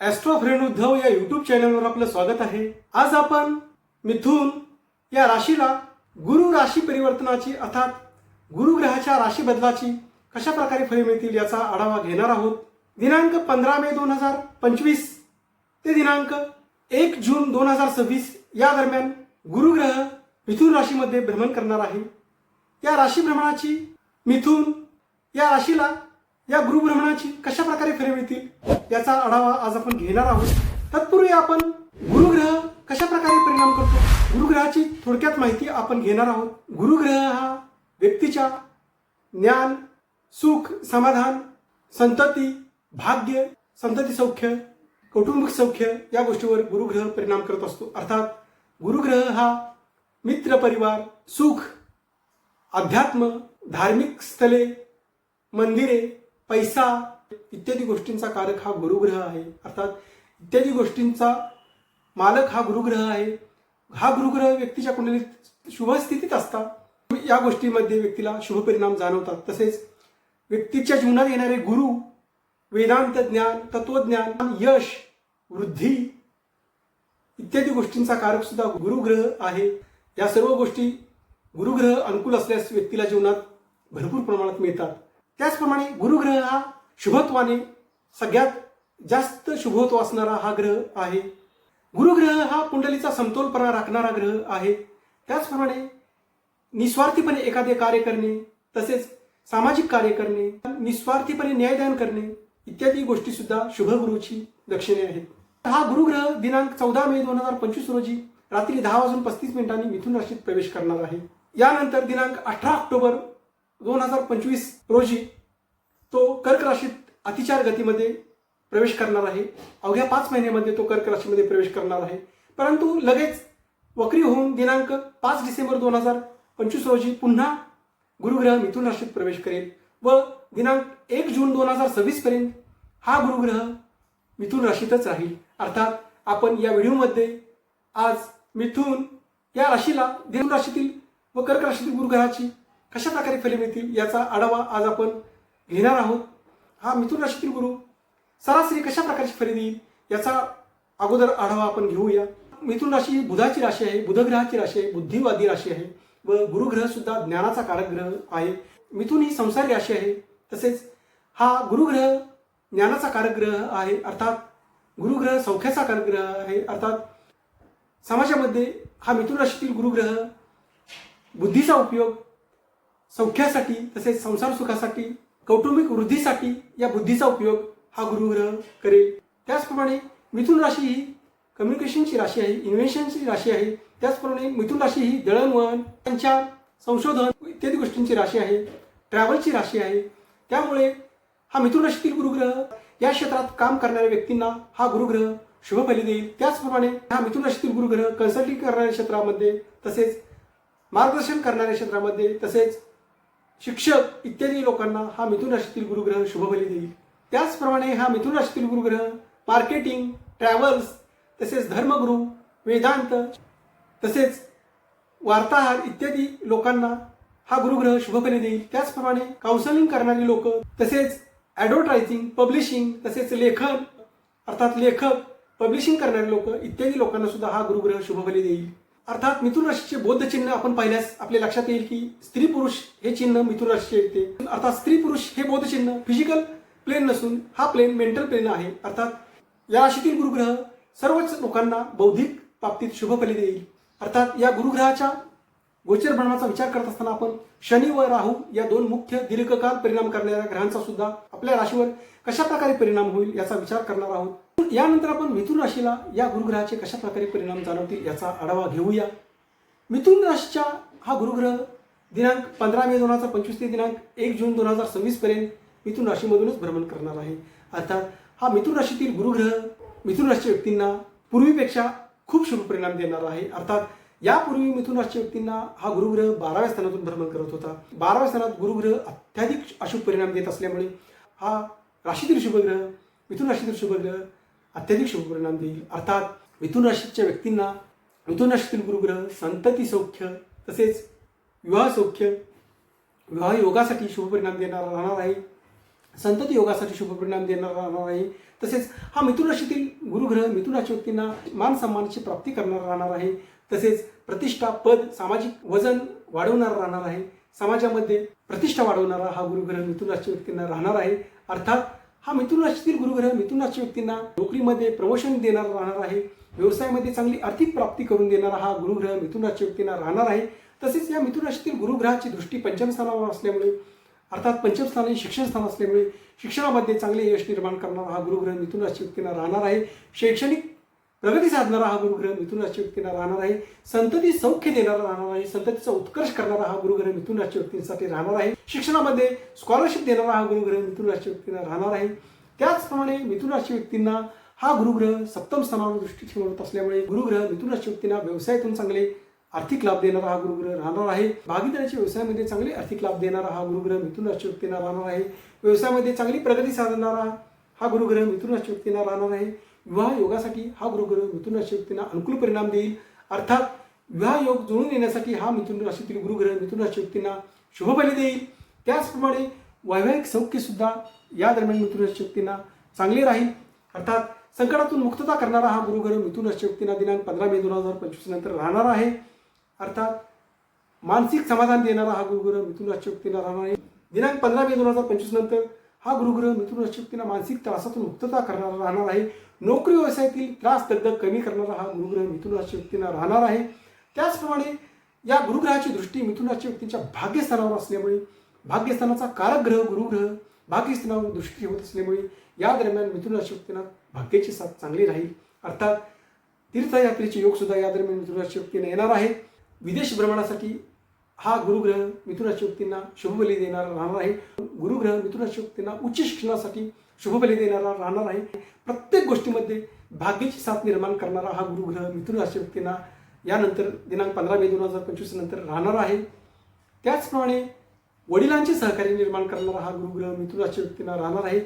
Austro friend Uddhav या YouTube चॅनलवर आपलं स्वागत आहे. आज आपण मिथून या राशीला गुरु राशी परिवर्तनाची अर्थात गुरुग्रहाच्या राशी बदलाची कशा प्रकारे फळे मिळतील याचा आढावा घेणार आहोत. दिनांक पंधरा मे दोन हजार पंचवीस ते दिनांक एक जून दोन हजार सव्वीस या दरम्यान गुरुग्रह मिथुन राशीमध्ये भ्रमण करणार आहे. या राशी भ्रमणाची मिथून या राशीला या गुरुभ्रमणाची कशा प्रकारे फळे मिळतील याचा आढावा आज आपण घेणार आहोत. तत्पूर्वी आपण गुरुग्रह कशा प्रकारे परिणाम करतो? गुरुग्रहाची थोडक्यात माहिती आपण घेणार आहोत. गुरुग्रह हा व्यक्तीच्या ज्ञान सुख समाधान संतती भाग्य संतती सौख्य कौटुंबिक सौख्य या गोष्टीवर गुरुग्रह परिणाम करत असतो. अर्थात गुरुग्रह हा मित्र परिवार सुख अध्यात्म धार्मिक स्थळे मंदिरे पैसा इत्यादी गोष्टींचा कारक हा गुरुग्रह आहे. अर्थात इत्यादी गोष्टींचा मालक हा गुरुग्रह आहे. हा गुरुग्रह व्यक्तीच्या कुंडलीत शुभ स्थितीत असतात या गोष्टीमध्ये व्यक्तीला शुभ परिणाम जाणवतात. तसेच व्यक्तीच्या जीवनात येणारे गुरु वेदांत ज्ञान तत्वज्ञान यश वृद्धी इत्यादी गोष्टींचा कारक सुद्धा गुरुग्रह आहे. या सर्व गोष्टी गुरुग्रह अनुकूल असल्यास व्यक्तीला जीवनात भरपूर प्रमाणात मिळतात. त्याचप्रमाणे गुरुग्रह हा शुभत्वाने सगळ्यात जास्त शुभत्व असणारा हा ग्रह आहे. गुरुग्रह हा कुंडलीचा समतोलपणा राखणारा ग्रह आहे. त्याचप्रमाणे निस्वार्थीपणे एखादे कार्य करणे तसेच सामाजिक कार्य करणे निस्वार्थीपणे न्यायदान करणे इत्यादी गोष्टी सुद्धा शुभगुरूची दक्षिणे आहेत. हा गुरुग्रह दिनांक चौदा मे दोन हजार पंचवीस रोजी रात्री दहा वाजून पस्तीस मिनिटांनी मिथुन राशीत प्रवेश करणार आहे. यानंतर दिनांक अठरा ऑक्टोबर दोन हजार पंचवीस रोजी तो कर्क राशीत अतिचार गतीमध्ये प्रवेश करणार आहे. अवघ्या पाच महिन्यामध्ये तो कर्क राशीमध्ये प्रवेश करणार आहे. परंतु लगेच वक्री होऊन दिनांक पाच डिसेंबर दोन हजार पंचवीस रोजी पुन्हा गुरुग्रह मिथुन राशीत प्रवेश करेल व दिनांक एक जून दोन हजार सव्वीस पर्यंत हा गुरुग्रह मिथुन राशीतच राहील. अर्थात आपण या व्हिडिओमध्ये आज मिथुन या राशीला देव राशीतील व कर्क राशीतील गुरुग्रहाची कशा प्रकारे फले मिळतील याचा आढावा आज आपण घेणार आहोत. हा मिथुन राशीतील गुरु सरासरी कशा प्रकारची फले देईल याचा अगोदर आढावा आपण घेऊया. मिथुन राशी ही बुधाची राशी आहे बुधग्रहाची राशी आहे बुद्धिवादी राशी आहे व गुरुग्रह सुद्धा ज्ञानाचा कारक ग्रह आहे. मिथुन ही संसारी राशी आहे तसेच हा गुरुग्रह ज्ञानाचा कारक ग्रह आहे अर्थात गुरुग्रह सौख्याचा कारक ग्रह आहे अर्थात समाजामध्ये हा मिथुन राशीतील गुरुग्रह बुद्धीचा उपयोग सौख्यासाठी तसेच संसार सुखासाठी कौटुंबिक वृद्धीसाठी या बुद्धीचा उपयोग हा गुरुग्रह करेल. त्याचप्रमाणे मिथुन राशी ही कम्युनिकेशनची राशी आहे इन्व्हेन्शनची राशी आहे. त्याचप्रमाणे मिथुन राशी ही दळणवळण त्यांच्या संशोधन इत्यादी गोष्टींची राशी आहे ट्रॅव्हलची राशी आहे. त्यामुळे हा मिथुन राशीतील गुरुग्रह या क्षेत्रात काम करणाऱ्या व्यक्तींना हा गुरुग्रह शुभ फली देईल. त्याचप्रमाणे हा मिथुन राशीतील गुरुग्रह कन्सल्टिंग करणाऱ्या क्षेत्रामध्ये तसेच मार्गदर्शन करणाऱ्या क्षेत्रामध्ये तसेच शिक्षक इत्यादी लोकांना हा मिथुन राशीतील गुरुग्रह शुभबली देईल. त्याचप्रमाणे हा मिथुन राशीतील गुरुग्रह मार्केटिंग ट्रॅव्हल्स तसेच धर्मगुरू वेदांत तसेच वार्ताहर इत्यादी लोकांना हा गुरुग्रह शुभफली देईल. त्याचप्रमाणे काउन्सलिंग करणारी लोक तसेच ॲडव्हर्टायझिंग पब्लिशिंग तसेच लेखन अर्थात लेखक पब्लिशिंग करणारे लोक इत्यादी लोकांना सुद्धा हा गुरुग्रह शुभफली देईल. अर्थात मिथुन राशीचे बौद्ध चिन्ह आपण पाहिल्यास आपल्या लक्षात येईल की स्त्री पुरुष हे चिन्ह मिथुन राशीचे येते. अर्थात स्त्री पुरुष हे बौद्ध चिन्ह फिजिकल प्लेन नसून हा प्लेन मेंटल प्लेन आहे. अर्थात या राशीतील गुरुग्रह सर्वच लोकांना बौद्धिक बाबतीत शुभफली देईल. अर्थात या गुरुग्रहाच्या गोचर भ्रमणाचा विचार करत असताना आपण शनी व राहू या दोन मुख्य दीर्घकाल परिणाम करणाऱ्या ग्रहांचा सुद्धा आपल्या राशीवर कशा प्रकारे परिणाम होईल याचा विचार करणार आहोत. यानंतर आपण मिथुन राशीला या गुरुग्रहाचे कशा प्रकारे परिणाम जाणवतील याचा आढावा घेऊया. मिथुन राशीच्या हा गुरुग्रह दिनांक पंधरा मे दोन हजार पंचवीस ते दिनांक एक जून दोन हजार सव्वीस पर्यंत मिथुन राशीमधूनच भ्रमण करणार आहे. अर्थात हा मिथुन राशीतील गुरुग्रह मिथुन राशीच्या व्यक्तींना पूर्वीपेक्षा खूप शुभ परिणाम देणार आहे. अर्थात यापूर्वी मिथुन राशीच्या व्यक्तींना हा गुरुग्रह बाराव्या स्थानातून भ्रमण करत होता. बाराव्या स्थानात गुरुग्रह अत्याधिक अशुभ परिणाम देत असल्यामुळे हा राशीतील शुभग्रह मिथुन राशीतील शुभग्रह अत्यधिक शुभ परिणाम देईल. अर्थात मिथुन राशीच्या व्यक्तींना मिथुन राशीतील गुरुग्रह संतती सौख्य तसेच विवाह सौख्य विवाह योगासाठी शुभ परिणाम देणारा राहणार आहे. संतती योगासाठी शुभ परिणाम देणारा राहणार आहे. तसेच हा मिथुन राशीतील गुरुग्रह मिथुन राशी व्यक्तींना मान सन्मानाची प्राप्ती करणार राहणार आहे. तसेच प्रतिष्ठा पद सामाजिक वजन वाढवणार राहणार आहे. समाजामध्ये प्रतिष्ठा वाढवणारा हा गुरुग्रह मिथुन राशी व्यक्तींना राहणार आहे. अर्थात हा मिथुन राशीतील गुरुग्रह मिथुन राशी व्यक्तींना नोकरीमध्ये प्रमोशन देणार राहणार आहे. व्यवसायामध्ये चांगली आर्थिक प्राप्ती करून देणारा हा गुरुग्रह मिथुन राशी व्यक्तींना राहणार आहे. तसेच या मिथुन राशीतील गुरुग्रहाची दृष्टी पंचम स्थानावर असल्यामुळे अर्थात पंचम स्थान शिक्षण स्थान असल्यामुळे शिक्षणामध्ये चांगले यश निर्माण करणारा हा गुरुग्रह मिथुन राशी व्यक्तींना राहणार आहे. शैक्षणिक प्रगती साधणारा हा गुरुग्रह मिथून राशी व्यक्तींना राहणार आहे. संतती सौख्य देणारा राहणार आहे. संततीचा उत्कर्ष करणारा हा गुरुग्रह मिथून राशी व्यक्तींसाठी राहणार आहे. शिक्षणामध्ये स्कॉलरशिप देणारा हा गुरुग्रह मिथून राशी व्यक्तींना राहणार आहे. त्याचप्रमाणे मिथून राशी व्यक्तींना हा गुरुग्रह सप्तम स्थानावर दृष्टी ठेवत असल्यामुळे गुरुग्रह मिथून राशी व्यक्तींना व्यवसायातून चांगले आर्थिक लाभ देणारा हा गुरुग्रह राहणार आहे. भागीदाराच्या व्यवसायामध्ये चांगले आर्थिक लाभ देणारा हा गुरुग्रह मिथून राशी व्यक्तींना राहणार आहे. व्यवसायामध्ये चांगली प्रगती साधणारा हा गुरुग्रह मिथून राशी व्यक्तींना राहणार आहे. विवाह योगासाठी हा गुरुग्रह मिथुन राशी व्यक्तींना अनुकूल परिणाम देईल. अर्थात विवाह योग जुळून येण्यासाठी हा मिथुन राशीतील गुरुग्रह मिथुन राशी व्यक्तींना देईल. त्याचप्रमाणे वैवाहिक सौख्यसुद्धा या दरम्यान मिथुन राशी व्यक्तींना चांगले राहील. अर्थात संकटातून मुक्तता करणारा हा गुरुग्रह मिथुन राशी व्यक्तींना दिनांक पंधरा मे दोन हजार पंचवीस नंतर राहणार आहे. अर्थात मानसिक समाधान देणारा हा गुरुग्रह मिथुन राशी व्यक्तींना राहणार आहे. दिनांक पंधरा मे दोन हजार पंचवीस नंतर हा गुरुग्रह मिथुन राशी मानसिक त्रासातून मुक्तता करणारा राहणार आहे. नोकरी व्यवसायातील त्रास दगदग कमी करणारा हा गुरुग्रह मिथुन व्यक्तींना राहणार आहे. त्याचप्रमाणे या गुरुग्रहाची दृष्टी मिथुन राशी व्यक्तींच्या भाग्यस्थानावर असल्यामुळे भाग्यस्थानाचा कारक ग्रह गुरुग्रह भाग्यस्थानावर दृष्टी होत असल्यामुळे या दरम्यान मिथुन व्यक्तींना भाग्याची साथ चांगली राहील. अर्थात तीर्थयात्रेचे योग सुद्धा या दरम्यान मिथुन व्यक्तींना येणार आहे. विदेश भ्रमणासाठी हा गुरुग्रह मिथुन व्यक्तींना शुभबली देणारा राहणार आहे. गुरुग्रह मिथुन व्यक्तींना उच्च शिक्षणासाठी शुभबली देणारा राहणार आहे. प्रत्येक गोष्टीमध्ये भाग्याची साथ निर्माण करणारा हा गुरुग्रह मिथुन राशी व्यक्तींना यानंतर दिनांक पंधरा मे दोन हजार पंचवीस नंतर राहणार आहे. त्याचप्रमाणे वडिलांचे सहकार्य निर्माण करणारा हा गुरुग्रह मिथुन राशी व्यक्तींना राहणार आहे.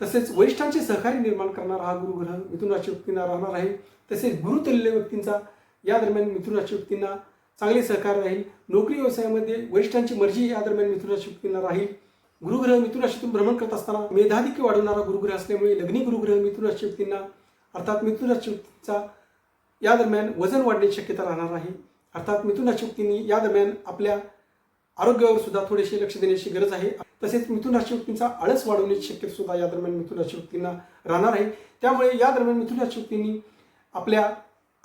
तसेच वरिष्ठांचे सहकार्य निर्माण करणारा हा गुरुग्रह मिथुन राशी व्यक्तींना राहणार आहे. तसेच गुरुतुल्य व्यक्तींचा या दरम्यान मिथुन राशी व्यक्तींना चांगले सहकार्य राहील. नोकरी व्यवसायामध्ये वरिष्ठांची मर्जी या दरम्यान मिथुन राहील. गुरुग्रह मिथुन राशीतून भ्रमण करत असताना मेधाधिक्य वाढवणारा गुरुग्रह असल्यामुळे लग्नी गुरुग्रह मिथुन राशी व्यक्तींना अर्थात मिथुन राशी या दरम्यान वजन वाढण्याची शक्यता राहणार आहे. अर्थात मिथुन राशी व्यक्तींनी या दरम्यान आपल्या आरोग्यावर सुद्धा थोडेसे लक्ष देण्याची गरज आहे. तसेच मिथुन राशी व्यक्तींचा आळस वाढवण्याची शक्यता सुद्धा या दरम्यान मिथुन राशी व्यक्तींना राहणार आहे. त्यामुळे या दरम्यान मिथुन राशी व्यक्तींनी आपल्या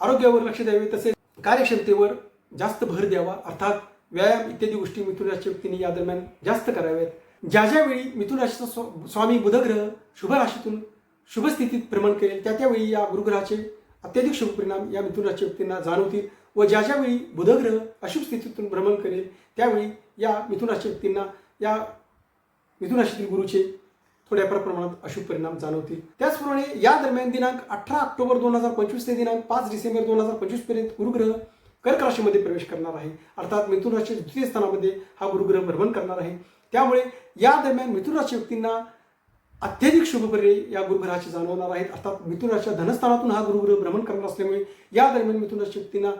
आरोग्यावर लक्ष द्यावे. तसेच कार्यक्षमतेवर जास्त भर द्यावा. अर्थात व्यायाम इत्यादी गोष्टी मिथुन राशी व्यक्तीने या दरम्यान जास्त कराव्यात. ज्या ज्यावेळी मिथुन राशीचा स्व- स्वामी बुधग्रह शुभ राशीतून शुभ स्थितीत भ्रमण करेल त्या त्यावेळी या गुरुग्रहाचे अत्याधिक शुभ परिणाम या मिथुन राशी व्यक्तींना जाणवतील व ज्या ज्यावेळी बुधग्रह अशुभ स्थितीतून भ्रमण करेल त्यावेळी या मिथुन राशी व्यक्तींना या मिथुन राशीतील गुरुचे थोड्याफार प्रमाणात अशुभ परिणाम जाणवतील. त्याचप्रमाणे या दरम्यान दिनांक अठरा ऑक्टोबर दोन हजार पंचवीस ते दिनांक पाच डिसेंबर दोन हजार पंचवीसपर्यंत गुरुग्रह कर्क राशीमध्ये प्रवेश करणार आहे. अर्थात मिथुन राशी द्वितीय स्थानामध्ये हा गुरुग्रह भ्रमण करणार आहे. त्यामुळे या दरम्यान मिथुन राशी व्यक्तींना अत्यधिक शुभपर्याय या गुरुग्रहाचे जाणवणार आहेत. अर्थात मिथुन राशीच्या धनस्थानातून हा गुरुग्रह भ्रमण करणार असल्यामुळे या दरम्यान मिथुन राशी व्यक्तींना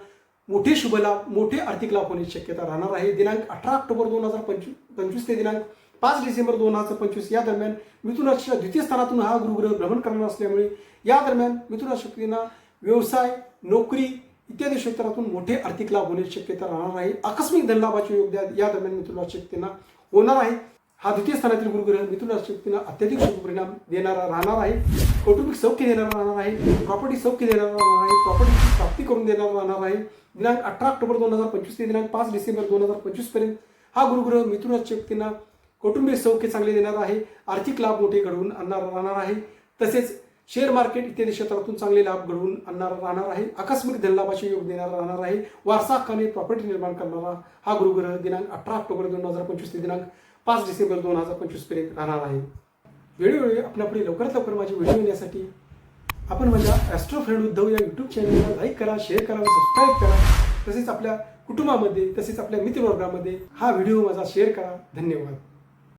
मोठे शुभ लाभ मोठे आर्थिक लाभ होण्याची शक्यता राहणार आहे. दिनांक अठरा ऑक्टोबर दोन हजार पंचवीस पंचवीस ते दिनांक पाच डिसेंबर दोन हजार पंचवीस या दरम्यान मिथुन राशीच्या द्वितीय स्थानातून हा गुरुग्रह भ्रमण करणार असल्यामुळे या दरम्यान मिथुन राशी व्यक्तींना व्यवसाय नोकरी इत्यादी क्षेत्रातून मोठे आर्थिक लाभ होण्याची शक्यता राहणार आहे. आकस्मिक धनलाभाचे योग द्या- या दरम्यान मिथुन राशी होणार आहे. हा द्वितीय स्थानातील गुरुग्रह मिथुन राशी अत्यधिक अत्याधिक शुभ परिणाम देणारा राहणार आहे. कौटुंबिक सौख्य देणारा राहणार आहे. प्रॉपर्टी सौख्य देणारा राहणार आहे. प्रॉपर्टीची प्राप्ती करून देणारा राहणार आहे. दिनांक अठरा ऑक्टोबर दोन हजार पंचवीस ते दिनांक पाच डिसेंबर दोन हजार पंचवीसपर्यंत हा गुरुग्रह मिथुन राशी कौटुंबिक सौख्य चांगले देणार आहे. आर्थिक लाभ मोठे घडवून आणणार राहणार आहे. तसेच शेअर मार्केट इत्यादी क्षेत्रातून चांगले लाभ घडवून आणणार राहणार आहे. आकस्मिक धनलाभाचे योग देणारा राहणार आहे. वारसा हक्काने प्रॉपर्टी निर्माण करणारा हा गुरुग्रह दिनांक अठरा ऑक्टोबर दोन हजार पंचवीस ते दिनांक पाच डिसेंबर दोन हजार पंचवीसपर्यंत राहणार आहे. वेळोवेळी आपल्यापुढे लवकरात लवकर माझे व्हिडिओ येण्यासाठी आपण माझ्या ॲस्ट्रो फ्रेंड उद्धव या यूट्यूब चॅनलला लाईक करा शेअर करा सबस्क्राईब करा. तसेच आपल्या कुटुंबामध्ये तसेच आपल्या मित्रवर्गामध्ये हा व्हिडिओ माझा शेअर करा. धन्यवाद.